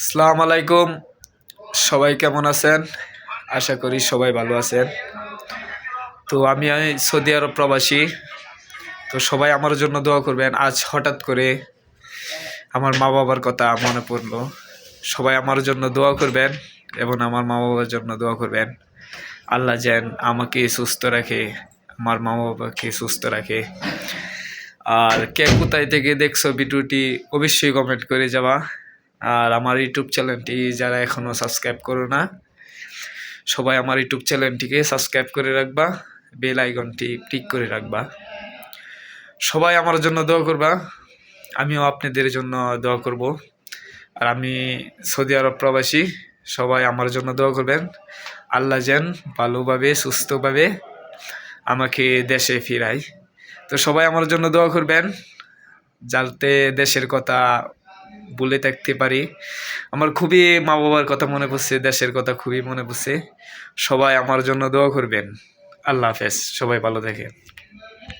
আসসালামু আলাইকুম। সবাই কেমন আছেন? আশা করি সবাই ভালো আছেন। তো আমি আমি সৌদি আরব প্রবাসী। তো সবাই আমার জন্য দোয়া করবেন। আজ হঠাৎ করে আমার মা বাবার কথা মনে পড়ল। সবাই আমার জন্য দোয়া করবেন এবং আমার মা বাবার জন্য দোয়া করবেন। আল্লাহ যেন আমাকে সুস্থ রাখে, আমার মা বাবাকে সুস্থ রাখে। আর কে কোথায় থেকে দেখছ ভিডিওটি অবশ্যই কমেন্ট করে যাওয়া আর আমার ইউটিউব চ্যানেলটি যারা এখনও সাবস্ক্রাইব করো না, সবাই আমার ইউটিউব চ্যানেলটিকে সাবস্ক্রাইব করে রাখবা, বেল আইকনটি ক্লিক করে রাখবা। সবাই আমার জন্য দোয়া করবা, আমিও আপনাদের জন্য দোয়া করব। আর আমি সৌদি আরব প্রবাসী, সবাই আমার জন্য দোয়া করবেন। আল্লাহ যেন ভালোভাবে, সুস্থভাবে আমাকে দেশে ফিরায়। তো সবাই আমার জন্য দোয়া করবেন, যাতে দেশের কথা বলে থাকতে পারি। আমার খুবই মা বাবার কথা মনে পড়ছে, দেশের কথা খুবই মনে পড়ছে। সবাই আমার জন্য দোয়া করবেন। আল্লাহ হাফেজ, সবাই ভালো থাকেন।